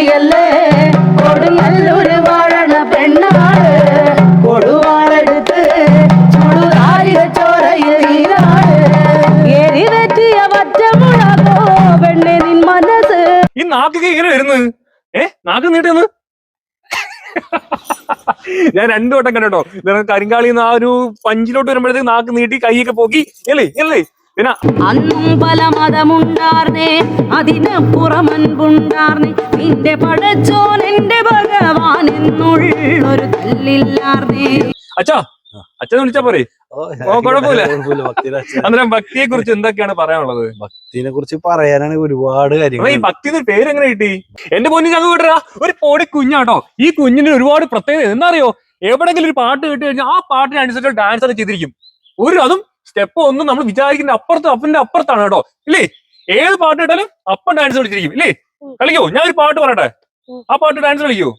കരിങ്കാളിയല്ലേ കൊടുങ്ങല്ലൂര് വാഴണ പെണ്ണാട്. കൊടുവാളെടുത്ത് ചുടുതാരിക ചോരയിൽ നീരാട് വറ്റ വറ്റമുളകോ പെണ്ണെ നിൻ മനസ്സ്. ഈ നാക്കൊക്കെ ഇങ്ങനെ വരുന്നത്? ഏ? നാക്ക് നീട്ടുന്നു? ഞാൻ രണ്ടു വട്ടം കണ്ടോ കരിങ്കാളി ആ ഒരു പഞ്ചിലോട്ട് വരുമ്പോഴത്തേക്ക് നാക്ക് നീട്ടി കൈയൊക്കെ പോക്കി. അല്ലേ അല്ലേ പിന്നെ അന്നും പല മതമുണ്ടാർന്നേ അതിന് പുറമൻപുണ്ടാർന്നേ നിന്റെ പടച്ചോൻ എന്റെ ഭഗവാൻ എന്നുള്ളൊരു കല്ലില്ലാർന്നേ. അച്ഛാ അച്ഛൻ വിളിച്ചാ പോരെ? ഓ, ഓ, കുഴപ്പമില്ല. അന്നേരം ഭക്തിയെ കുറിച്ച് എന്തൊക്കെയാണ് പറയാനുള്ളത്? ഭക്തിനെ കുറിച്ച് പറയാനാണ് ഒരുപാട് കാര്യങ്ങൾ. ഈ ഭക്തി പേരെങ്ങനെ പേര് എങ്ങനെ കിട്ടി? എന്റെ പൊന്നിന് അങ്ങ് വിടരാ ഒരു പൊടി കുഞ്ഞാട്ടോ. ഈ കുഞ്ഞിന് ഒരുപാട് പ്രത്യേകത. എന്താ അറിയോ? എവിടെങ്കിലും ഒരു പാട്ട് കിട്ടി കഴിഞ്ഞാൽ ആ പാട്ടിനനുസരിച്ച് ഡാൻസ് അത് ചെയ്തിരിക്കും. ഒരു അതും സ്റ്റെപ്പ് ഒന്നും നമ്മൾ വിചാരിക്കുന്ന അപ്പുറത്ത് അപ്പന്റെ അപ്പുറത്താണ് കേട്ടോ. ഇല്ലേ? ഏത് പാട്ട് കേട്ടാലും അപ്പം ഡാൻസ് കളിച്ചിരിക്കും. ഇല്ലേ? കളിക്കോ? ഞാൻ ഒരു പാട്ട് പറയട്ടെ? ആ പാട്ട് ഡാൻസ് കളിക്കോ?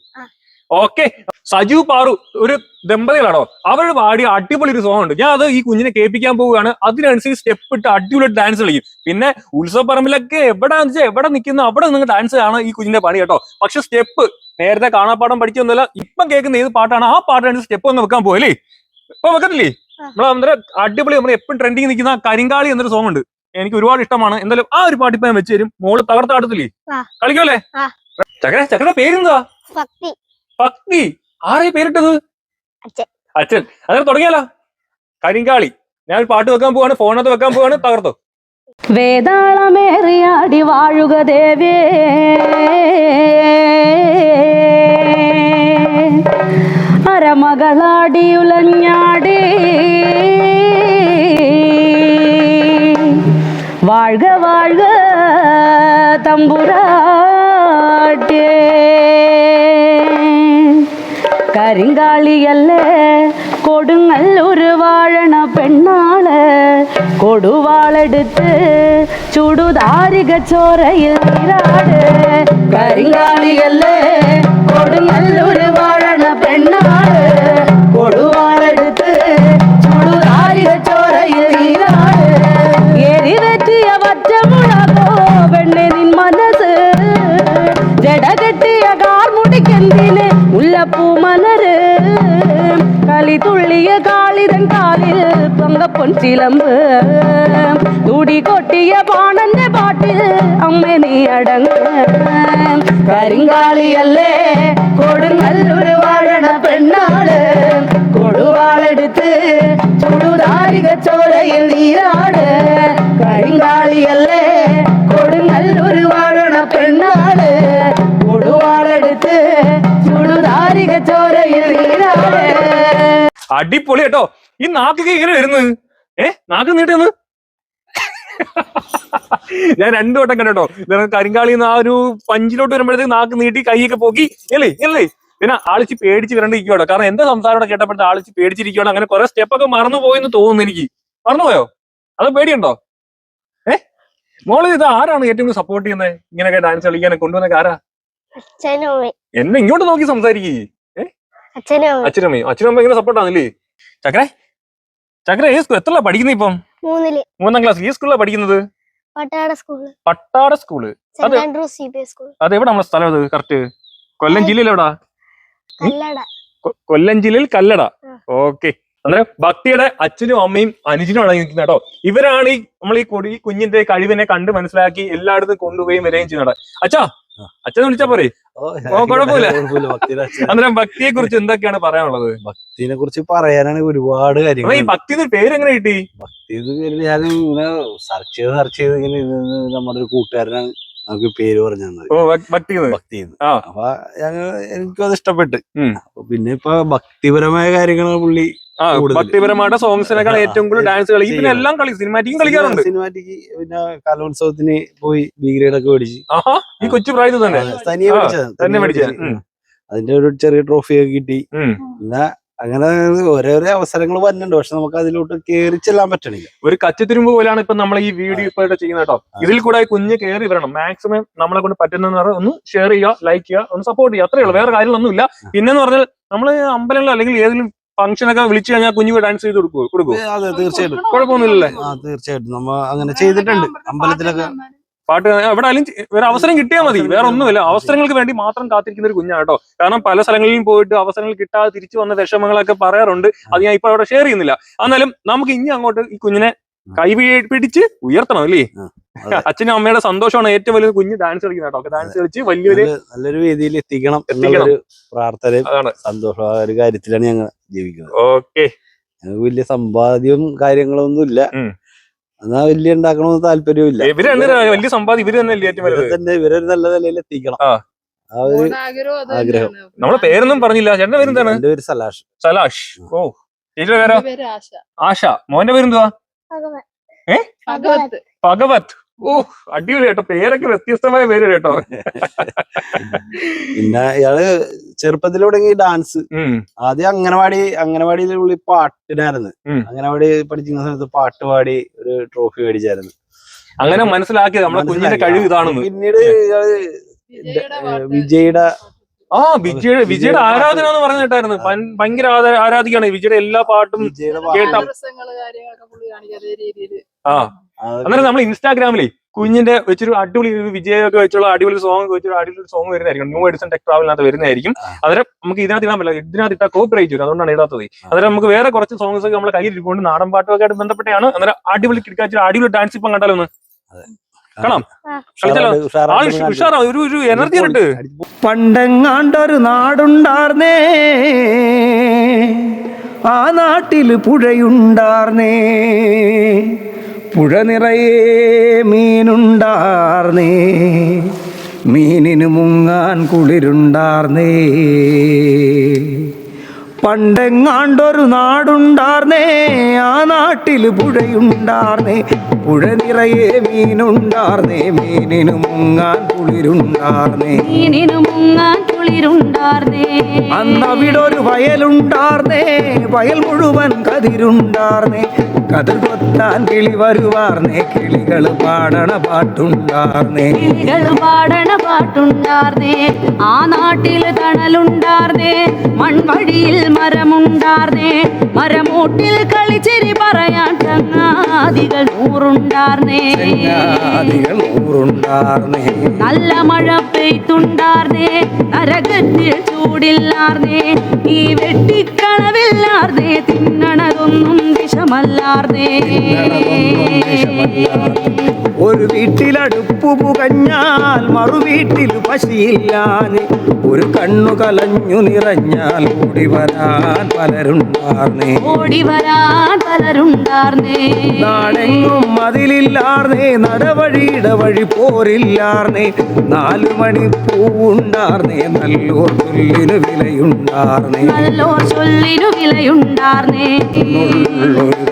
ഓക്കെ. സജു പാറു ഒരു ദമ്പതികളാണോ? അവർ പാടി അടിപൊളി ഒരു സോങ് ഉണ്ട്. ഞാൻ അത് ഈ കുഞ്ഞിനെ കേൾപ്പിക്കാൻ പോവുകയാണ്. അതിനനുസരിച്ച് സ്റ്റെപ്പ് ഇട്ട് അടിപൊളി ഡാൻസ് കളിക്കും. പിന്നെ ഉത്സവപ്പറമ്പിലൊക്കെ എവിടെ വെച്ചാൽ എവിടെ നിൽക്കുന്നു അവിടെ നിങ്ങൾ ഡാൻസ് ആണ് ഈ കുഞ്ഞിന്റെ പണി കേട്ടോ. പക്ഷെ സ്റ്റെപ്പ് നേരത്തെ കാണാപ്പാടം പഠിക്കൊന്നുമില്ല ഇപ്പം കേൾക്കുന്ന ഏത് പാട്ടാണ് ആ പാട്ടാണ് സ്റ്റെപ്പ് ഒന്ന് വെക്കാൻ പോയല്ലേ ഇപ്പൊ വെക്കത്തില്ലേ? നമ്മൾ അന്നേരം അടിപൊളി നമ്മൾ എപ്പോഴും ട്രെൻഡിങ് നിൽക്കുന്ന കരിങ്കാളി എന്നൊരു സോങ് ഉണ്ട്. എനിക്ക് ഒരുപാട് ഇഷ്ടമാണ്. എന്തായാലും ആ ഒരു പാട്ട് ഇപ്പം ഞാൻ വെച്ച് തരും. മോൾ തകർത്ത് ആടത്തില്ലേ? കളിക്കോല്ലേ. ചക്കര ചക്കര പേരെന്താ ഭക്തി. ആരെയും ആരെ പേരിട്ടത്? അച്ഛൻ. അച്ഛൻ. അന്നേരം തുടങ്ങിയാലോ? കരിങ്കാളി. ഞാൻ പാട്ട് വെക്കാൻ പോവാണ് ഫോണത്ത് വെക്കാൻ പോവാണ് തകർത്തോ. വേതാളമേറിയാടി വാഴുക ദേവേ. അരമകളാടി ഉലഞ്ഞാടി വാഴ്ക വാഴ്ക തമ്പുരാട്ടേ കരിങ്കാളിയല്ലേ കൊടുങ്ങല്ലൂര് വാഴണ പെണ്ണാൾ കൊടുവാളെടുത്ത് ചുടുതാരിക ചോരയിൽ നീരാട് കരിങ്കാളിയല്ലേ കൊടുങ്ങല്ലൂര് പൊങ്കപ്പൊൻ ചിലമ്പ് തുടി കൊട്ടിയ പാണന്റെ പാട്ടിൽ അമ്മ നീ അടങ്ങ്. കരിങ്കാളിയല്ലേ കൊടുങ്ങല്ലൊരു വാഴണ പെണ്ണാൾ. കൊടുവാളെടുത്ത് ചുടുതാരിക ചോരയിൽ നീരാട്. കരിങ്കാളിയല്ലേ കൊടുങ്ങല്ലൊരു വാഴണ പെണ്ണാൾ. കൊടുവാളെടുത്ത് ചുടുതാരിക ചോരയിൽ നീരാട്. അടിപൊളി കേട്ടോ. ഈ നാക്കൊക്കെ ഇങ്ങനെ വരുന്നത്? ഏ? നാക്ക് നീട്ടിന്ന് ഞാൻ രണ്ടു വട്ടം കണ്ടോ കരിങ്കാളി ആ ഒരു പഞ്ചിലോട്ട് വരുമ്പോഴത്തേക്ക് നാക്ക് നീട്ടി കൈയൊക്കെ പോക്കി. അല്ലേ അല്ലേ പിന്നെ ആളിച്ച് പേടിച്ച് വരണ്ടിരിക്കുവാടോ കാരണം എന്താ സംസാരം കൂടെ കേട്ടപ്പോഴത്തെ ആളിച്ച് പേടിച്ചിരിക്കുവാണ്. അങ്ങനെ കുറെ സ്റ്റെപ്പൊക്കെ മറന്നു പോയെന്ന് തോന്നുന്നു എനിക്ക്. മറന്നുപോയോ അത് പേടിയുണ്ടോ? ഏ? മോൾ ഇത് ആരാണ് ഏറ്റവും കൂടുതൽ സപ്പോർട്ട് ചെയ്യുന്നത് ഇങ്ങനെയൊക്കെ ഡാൻസ് കളിക്കാനൊക്കെ കൊണ്ടുവന്നൊക്കെ ആരാ? എന്നെ ഇങ്ങോട്ട് നോക്കി സംസാരിക്കേ. അച്ഛനമ്മ അച്ഛനമ്മയും അച്ഛനമ്മ ഇങ്ങനെ സപ്പോർട്ടാണല്ലേ ചക്കരെ ചക്കര ഈ സ്കൂൾ എത്ര പഠിക്കുന്നത് ഇപ്പം? മൂന്നിൽ. മൂന്നാം ക്ലാസ് ഈ സ്കൂളിലാണ് പഠിക്കുന്നത്? പട്ടാട സ്കൂൾ പട്ടാട സ്കൂൾ അത് Saint Andrews C B school അത് എവിടെ നമ്മുടെ സ്ഥലം അത്? കറക്റ്റ് കൊല്ലം ജില്ലയിൽ എവിടാ? കല്ലട. കൊ- കൊല്ലം ജില്ലയിൽ കല്ലട. ഓക്കെ അന്നേരം ഭക്തിയുടെ അച്ഛനും അമ്മയും അനുജനും ആണ് നിൽക്കുന്നത് കേട്ടോ. ഇവരാണ് ഈ നമ്മൾ ഈ കൊടി കുഞ്ഞിന്റെ കഴിവിനെ കണ്ട് മനസ്സിലാക്കി എല്ലായിടത്തും കൊണ്ടുപോയി വരികയും ചെയ്യുന്നത് അച്ഛാ അച്ഛനെ വിളിച്ചാ പോരെ? ഓ, കുഴപ്പമില്ല. അന്നേരം ഭക്തിയെ കുറിച്ച് എന്തൊക്കെയാണ് പറയാനുള്ളത്? ഭക്തിനെ കുറിച്ച് പറയാനാണ് ഒരുപാട് കാര്യങ്ങൾ. ഈ ഭക്തി പേരെങ്ങനെ പേര് എങ്ങനെ കിട്ടി? ഭക്തി പേരിൽ ഞാൻ ഇങ്ങനെ സെർച്ച് ചെയ്ത് സെർച്ച് ചെയ്ത് ഇങ്ങനെ നമ്മുടെ ഒരു കൂട്ടുകാരനാണ് നമുക്ക് പേര് പറഞ്ഞു തന്നത്. ഭക്തി. ഭക്തി അപ്പൊ ഞങ്ങൾ എനിക്കത് അത് ഇഷ്ടപ്പെട്ട്. പിന്നെ ഇപ്പൊ ഭക്തിപരമായ കാര്യങ്ങൾ പുള്ളി. ഭക്തിപരമായിട്ട് സോങ്സിനേക്കാൾ ഏറ്റവും കൂടുതൽ ഡാൻസ് കളിക്കും പിന്നെ എല്ലാം കളി സിനിമാറ്റിക്കും കളിക്കാറുണ്ട്. സിനിമാറ്റിക്ക് പിന്നെ കലോത്സവത്തിന് പോയി ബി ഗ്രേഡ് ഒക്കെ മേടിച്ച്. ഈ കൊച്ചു പ്രായത്തിൽ തന്നെ? തന്നെ മേടിച്ചതാ. അതിന്റെ ഒരു ചെറിയ ട്രോഫി ഒക്കെ കിട്ടി. എന്നാ പിന്നെ അങ്ങനെ ഓരോരോ അവസരങ്ങൾ വരുന്നുണ്ട് പക്ഷെ നമുക്ക് അതിലോട്ട് കേറി ചെല്ലാൻ പറ്റണില്ല. ഒരു കച്ചത്തിരുമ്പ് പോലെയാണ് ഇപ്പൊ നമ്മൾ ഈ വീഡിയോ ഇപ്പൊ ചെയ്യുന്ന ചെയ്യുന്നത് കേട്ടോ. ഇതിൽ കൂടെ കുഞ്ഞ് കയറി വരണം. മാക്സിമം നമ്മളെ കൊണ്ട് പറ്റുന്ന ഒന്ന് ഷെയർ ചെയ്യുക ലൈക്ക് ചെയ്യുക ഒന്ന് സപ്പോർട്ട് ചെയ്യുക. അത്രേ ഉള്ളൂ. വേറെ കാര്യങ്ങളൊന്നും ഇല്ല പിന്നെന്ന് പറഞ്ഞാൽ നമ്മൾ അമ്പലങ്ങളിൽ അല്ലെങ്കിൽ ഏതെങ്കിലും ഫംഗ്ഷൻ ഒക്കെ വിളിച്ചു കഴിഞ്ഞാൽ കുഞ്ഞു ഡാൻസ് ചെയ്ത് കൊടുക്കുമോ കൊടുക്കും? അതെ തീർച്ചയായിട്ടും. കുഴപ്പമൊന്നുമില്ലല്ലേ? ആ തീർച്ചയായിട്ടും. നമ്മ അങ്ങനെ ചെയ്തിട്ടുണ്ട്. അമ്പലത്തിലൊക്കെ. പാട്ട് എവിടെയാലും വേറെ അവസരം കിട്ടിയാൽ മതി. വേറെ ഒന്നുമില്ല അവസരങ്ങൾക്ക് വേണ്ടി മാത്രം കാത്തിരിക്കുന്ന ഒരു കുഞ്ഞാണ് കേട്ടോ കാരണം പല സ്ഥലങ്ങളിലും പോയിട്ട് അവസരങ്ങൾ കിട്ടാതെ തിരിച്ചു വന്ന വിഷമങ്ങളൊക്കെ പറയാറുണ്ട്. അത് ഞാൻ ഇപ്പൊ അവിടെ ഷെയർ ചെയ്യുന്നില്ല. എന്നാലും നമുക്ക് ഇനി അങ്ങോട്ട് ഈ കുഞ്ഞിനെ കൈ പിടിച്ച് ഉയർത്തണം അല്ലേ. അച്ഛനും അമ്മയുടെ സന്തോഷമാണ് ഏറ്റവും വലിയ കുഞ്ഞ് ഡാൻസ് കളിക്കുന്ന കേട്ടോ. ഡാൻസ് കളിച്ച് വലിയൊരു നല്ലൊരു വേദിയിൽ എത്തിക്കണം എത്തിക്കണം. എന്നുള്ളൊരു പ്രാർത്ഥനയും സന്തോഷം ആ ഒരു കാര്യത്തിലാണ് ഞങ്ങൾ ജീവിക്കുന്നത്. ഓക്കെ. ഞങ്ങൾക്ക് വലിയ സമ്പാദ്യവും കാര്യങ്ങളൊന്നും ഇല്ല. എന്നാ വലിയ ഉണ്ടാക്കണമെന്ന് താല്പര്യവും ഇല്ല. ഇവർ തന്നെ വലിയ സമ്പാദ്യം ഇവർ തന്നെ തന്നെ ഇവരൊരു നല്ല നിലയിൽ എത്തിക്കണം. ആ. ഒരു ആഗ്രഹം. നമ്മളെ പേരൊന്നും പറഞ്ഞില്ല. ചേട്ടന്റെ പേരെന്താണ് എന്റെ പേര് സലാഷ്. സലാഷ്. ഓ. ചേച്ചിയുടെ പേരോ? ആശ. ആശ. മോന്റെ പേരെന്തുവാ ഏ? ഭഗവത്. ഭഗവത്. ഓ അടിപൊളി കേട്ടോ. പേരൊക്കെ വ്യത്യസ്തമായ പേര് കേട്ടോ. പിന്നെ ഇയാൾ ചെറുപ്പത്തിൽ തുടങ്ങി ഡാൻസ് ആദ്യം അംഗനവാടി അംഗനവാടിയിൽ ഉള്ളി പാട്ടിനായിരുന്നു. അംഗനവാടി പഠിക്കുന്ന സമയത്ത് പാട്ട് പാടി ഒരു ട്രോഫി മേടിച്ചായിരുന്നു. അങ്ങനെ മനസ്സിലാക്കിയത് നമ്മളെ കുഞ്ഞിന്റെ കഴിവ് ഇതാണെന്ന്. പിന്നീട് വിജയുടെ ആ വിജയുടെ വിജയുടെ ആരാധന എന്ന് പറഞ്ഞിട്ടായിരുന്നു ഭയങ്കര ആരാധിക്കാണ് ആരാധികയാണ്. വിജയുടെ എല്ലാ പാട്ടും കേട്ട- ആ. അന്നേരം നമ്മൾ ഇൻസ്റ്റാഗ്രാമിലെ കുഞ്ഞിന്റെ വെച്ചൊരു അടിപൊളി വിജയൊക്കെ വെച്ചുള്ള അടിപൊളി സോങ് വെച്ചൊരു അടിപൊളി സോങ് വരുന്നതായിരിക്കും. ന്യൂ എഡിസൺ ടെക് ട്രാവലിനകത്ത് വരുന്നതായിരിക്കും. അന്നേരം നമുക്ക് ഇതിനകത്ത് ഇടാൻ പറ്റില്ല. ഇതിനകത്ത് ഇട്ടാൽ കോപ്പറേറ്റ് വരും. അതുകൊണ്ടാണ് ഇടാത്തത്. അന്നേരം നമുക്ക് വേറെ കുറച്ച് സോങ്സ് ഒക്കെ നമ്മുടെ കയ്യിൽ കൊണ്ട് നാടൻ പാട്ടൊക്കെ ആയിട്ട് ബന്ധപ്പെട്ടാണ്. അന്നേരം അടിപൊളി കിടക്കാച്ച അടിപൊളി ഡാൻസ് ഇപ്പം കണ്ടാലോ ഒന്ന്? കാണാം. ഒരു ഒരു എനർജി ഉണ്ട്. പണ്ടെങ്ങാണ്ടൊരു നാടുണ്ടാർന്നേ. ആ നാട്ടിൽ പുഴയുണ്ടാർന്നേ. പുഴ നിറയെ മീനുണ്ടാർന്നേ മീനിന് മുങ്ങാൻ കുളിരുണ്ടാർന്നേ പണ്ടെങ്ങാണ്ടൊരു നാടുണ്ടാർന്നേ ആ നാട്ടിൽ പുഴയുണ്ടാർന്നേ പുഴ നിറയെ മീനുണ്ടാർന്നേ മീനിനു മുങ്ങാൻ കുളിരുണ്ടാർന്നേ. മീനിനു മുങ്ങാൻ കുളിരുണ്ടാർന്നേ. അന്നവിടൊരു വയലുണ്ടാർന്നേ വയൽ മുഴുവൻ കതിരുണ്ടാർന്നേ. കതിർ കൊത്താൻ കിളി വരുവാർന്നേ കിളികൾ പാടണ പാട്ടുണ്ടാർന്നേ. കിളികൾ പാടണ പാട്ടുണ്ടാർന്നേ. ആ നാട്ടിൽ തണലുണ്ടാർന്നേ മൺവഴിയിൽ മരമുണ്ടാർന്നേ. മരമൂട്ടിൽ കളിച്ചിരി പറയാൻ ചങ്ങാതികൾ ഊറുണ്ടാർന്നേ നല്ല മഴ പെയ്തുണ്ടാർന്നേ. നരകത്തിൽ ചൂടില്ലാർന്നേ. ഈ വെട്ടിക്കളവില്ലാർന്നേ. തിന്നണതൊന്നും വിഷമല്ലാർന്നേ. ഒരു വീട്ടിലടുപ്പു പുകഞ്ഞാൽ മറുവീട്ടിൽ വീട്ടിൽ പശിയില്ലാഞ്ഞ് ഒരു കണ്ണു കലഞ്ഞു നിറഞ്ഞാൽ ഓടി വരാൻ പലരുണ്ടാർന്നേ. ഓടി വരാൻ പലരുണ്ടാർന്നേ. നാടെങ്ങും മതിലില്ലാർന്നേ നടവഴിയുടെ വഴി പോരില്ലാർന്നേ. നാലു മണി പൂവുണ്ടാർന്നേ. നല്ലോർ ചൊല്ലിനു വിലയുണ്ടാർന്നേ. നല്ലോർ ചൊല്ലിനു വിലയുണ്ടാർന്നേ.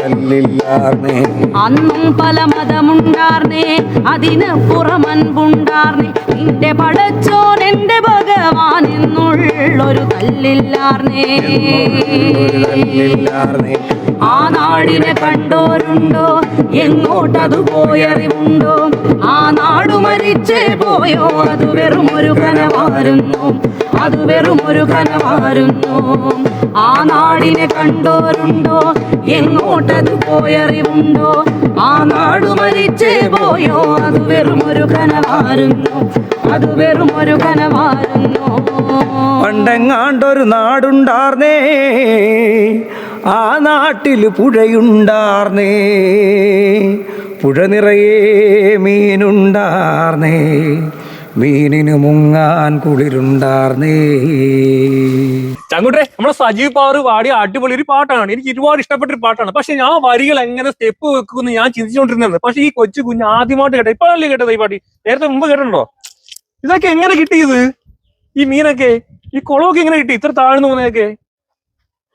കല്ലില്ലാർന്നേ. അന്നും പല മതമുണ്ടാർന്നേ. അതിന് പുറമൻപുണ്ടാർന്നേ നിന്റെ പടച്ചോൻ എന്റെ ഭഗവാൻ എന്നുള്ളൊരു കല്ലില്ലാർന്നേ ആ നാടിനെ കണ്ടോരുണ്ടോ? എങ്ങോട്ടതു പോയറിവുണ്ടോ? ആ നാടു മരിച്ചേ പോയോ? അത് വെറും ഒരു കനവാരുന്നു അത് വെറും ഒരു കനവാരുന്നു ആ നാടിനെ കണ്ടോരുണ്ടോ? എങ്ങോട്ടത് പോയറിവുണ്ടോ? ആ നാടു മരിച്ചേ പോയോ? അത് വെറും ഒരു കനവാരുന്നു അത് വെറും ഒരു കനമായിരുന്നു പണ്ടെങ്ങാണ്ടൊരു നാടുണ്ടാർന്നേ ആ നാട്ടിൽ പുഴയുണ്ടാർന്നേ പുഴ നിറയെ മീനുണ്ടാർന്നേ മീനിന് മുങ്ങാൻ കുളിരുണ്ടാർന്നേ. ചങ്കുട്ടെ നമ്മുടെ സജീവ് പവർ പാടിയ അടിപൊളി ഒരു പാട്ടാണ്. എനിക്ക് ഒരുപാട് ഇഷ്ടപ്പെട്ട ഒരു പാട്ടാണ്. പക്ഷെ ഞാൻ വരികൾ എങ്ങനെ സ്റ്റെപ്പ് വെക്കുമെന്ന് ഞാൻ ചിന്തിച്ചുകൊണ്ടിരുന്നത് പക്ഷെ ഈ കൊച്ചു കുഞ്ഞ് ആദ്യമായിട്ട് കേട്ടോ ഇപ്പോഴല്ലേ കേട്ടത് ഈ പാട്ടി? നേരത്തെ മുമ്പ് കേട്ടിട്ടുണ്ടോ? ഇതൊക്കെ എങ്ങനെ കിട്ടിയത്? ഈ മീനൊക്കെ ഈ കുളമൊക്കെ എങ്ങനെ കിട്ടി? ഇത്ര താഴ്ന്നു പോകുന്നതൊക്കെ?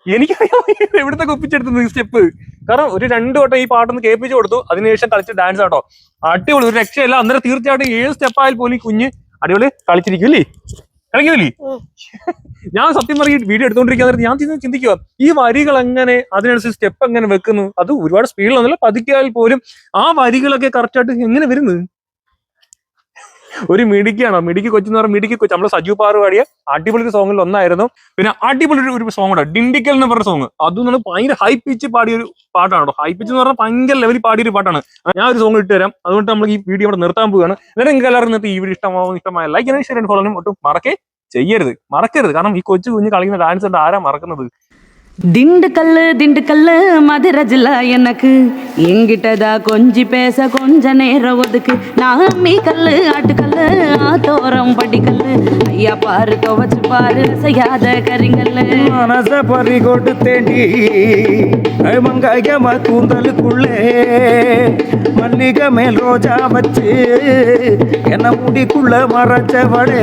എനിക്കറിയാം എവിടത്തെ ഒപ്പിച്ചെടുത്തത് ഈ സ്റ്റെപ്പ്. കാരണം ഒരു രണ്ടു വട്ടം ഈ പാട്ടൊന്ന് കേൾപ്പിച്ചു കൊടുത്തു. അതിനുശേഷം കളിച്ച ഡാൻസ് ആട്ടോ. അടിപൊളി ഒരു രക്ഷയല്ല. അന്നേരം തീർച്ചയായിട്ടും ഏഴ് സ്റ്റെപ്പ് ആയാലും പോലും കുഞ്ഞ് അടിപൊളി കളിച്ചിരിക്കും അല്ലേ കളിക്കുന്നില്ലേ ഞാൻ സത്യം പറഞ്ഞ വീഡിയോ എടുത്തോണ്ടിരിക്കാൻ നേരത്തെ ഞാൻ ചിന്തിക്കുക ഈ വരികൾ എങ്ങനെ അതിനനുസരിച്ച് സ്റ്റെപ്പ് എങ്ങനെ വെക്കുന്നു? അത് ഒരുപാട് സ്പീഡിലൊന്നുമില്ല പതുക്കിയാൽ പോലും ആ വരികളൊക്കെ കറക്റ്റായിട്ട് എങ്ങനെ വരുന്നത് ഒരു മിടുക്കിയാണോ? മിടുക്കി കൊച്ചെന്ന് പറഞ്ഞാൽ മിടുക്കി കൊച്ചു. നമ്മുടെ സജു പാറു പാടിയ അടിപൊളി സോങ്ങിൽ ഒന്നായിരുന്നു. പിന്നെ അടിപൊളി ഒരു- സോങ് ഉണ്ട് ഡിണ്ടിക്കൽ എന്ന് പറഞ്ഞ സോങ് അതും നമ്മൾ ഭയങ്കര ഹൈ പിച്ച് പാടിയ ഒരു പാട്ടാണ് കേട്ടോ ഹൈ പിച്ച് എന്ന് പറഞ്ഞാൽ ഭയങ്കര ലെവലിൽ പാടിയ ഒരു പാട്ടാണ്. ഞാൻ ഒരു സോങ് ഇട്ട് തരാം. അതുകൊണ്ട് നമ്മൾ ഈ വീഡിയോ ഇവിടെ നിർത്താൻ പോവുകയാണ്. എന്നിട്ട് നിങ്ങൾക്ക് എല്ലാവരും നിർത്തി ഈ വീഡിയോ ഇഷ്ടമാവും ഇഷ്ടമായ ലൈക്ക് ഷെയർ ഫോളോനും ഒട്ടും മറക്കേ ചെയ്യരുത്. മറക്കരുത്. കാരണം ഈ കൊച്ചു കുഞ്ഞ് കളിക്കുന്ന ഡാൻസ് ഉണ്ട് ആരാ മറക്കുന്നത്? திண்டுக்கல்லு திண்டுக்கல்லு மதுரை ஜில்லா எனக்கு. எங்கிட்டதா கொஞ்சி பேச கொஞ்ச நேரம் ஒதுக்கு. நாமி கல்லு ஆட்டுக்கல்லு ஆத்தோரம் படிக்கல்லு. ஐயா பாரு துவச்சு பாரு செய்யாத கரிங்கல்லு. மனச பறி கொடுத்தேண்டி மங்காயமா கூந்தலுக்குள்ளே மல்லிகை மேல் ரோஜா வச்சு என்ன முடிக்குள்ள மறைச்சவளே.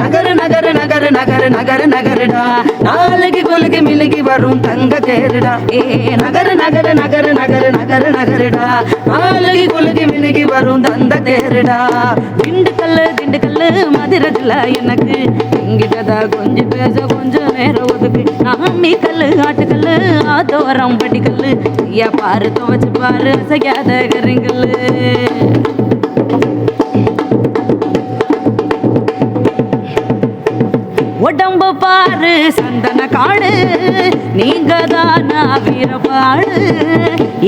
நகரு நகரு நகரு நகரு நகரு நகருடா. நாளைக்கு மிளகு மிளகி வரும் தங்க தேருடா ஏ நகர நகர நகர நகர நகர நகருடா. நாளைக்கு கொழுகி மிளகி வரும் தந்த தேருடா. திண்டுக்கல்லு திண்டுக்கல்லு மதுரத்துல எனக்கு எங்கிட்டதா கொஞ்சம் பேச கொஞ்சம் நேரம் ஒதுக்கு. நாமி கல்லு ஆட்டுக்கல்லு ஆத்தோரம் படிக்கல்லு ஐயா பாரு துவச்சு பாரு செய்யாத கருங்கல்லு. உடம்பு பாரு சந்த காடு. நீங்க தானா வீரபாடு?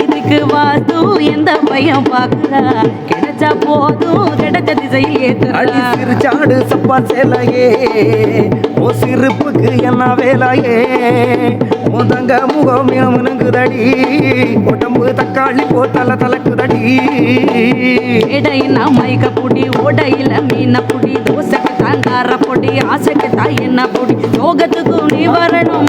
இதுக்கு வாஸ்து எந்த பையன் பாக்குறா கிடைச்சா போதும் கிடைச்ச திசையில் அடி ஏத்துறா. சிறுச்சாடு சப்பா சேலையே. ஓ சிரிப்புக்கு என்ன வேலையே? உதங்க முகம் மினுங்குதடி உடம்பு தக்காளி போ தல தலக்குதடி இடையின மைக்க புடி உடையில மீன புடி தோசைக்கு தாங்கார பொடி ஆசைக்கு தாய் என்ன பொடி? யோகத்துக்கு நீ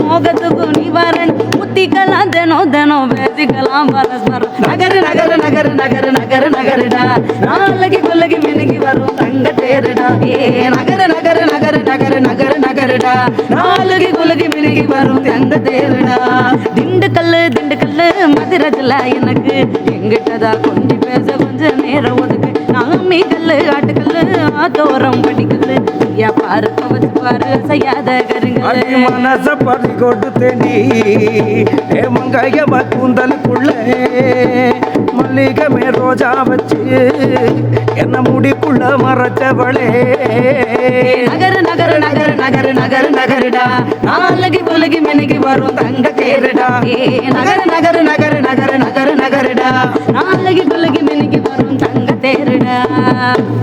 மோகத்துக்கு நீ வரணும். முத்திக்கலாம் தினம் தினம் பேசிக்கலாம் பரஸ்பரம். நகரு நகரு நகரு நகரு நகரு நகருடா. நாளைக்கு கொல்லகி மினுக்கி வரும் தங்க தேருடா ஏ நகரு நகரு நகரு நகரு நகரு நகருடா. நாளைக்கு கொல்லகி மினுக்கி வரும் தங்க தேருடா திண்டுக்கல்லு திண்டுக்கல்லு மதுரத்துல எனக்கு எங்கிட்டதா கொண்டு நேரம் ஒதுக்கு. நாமி கல்லு ஆட்டுக்கல்லு ஆத்தோரம் படிக்கல்லு ஐயா பாரு துவச்சு பாரு செய்யாத கருங்கல்லு. மனச பறி கொடுத்தேண்டி ஏ மங்காயமா கூந்தலுக்குள்ளே மல்லிகை மேல் ரோஜா வச்சு என்ன முடிக்குள்ள மறைச்சவளே. நகரு நகரு நகரு நகரு நகரு நகருடா. நாளைக்கு புலகி மினுக்கி வரும் தங்க தேருடா. நகரு நகரு நகரு நகரு நகரு நகருடா. நாளைக்கு Bye!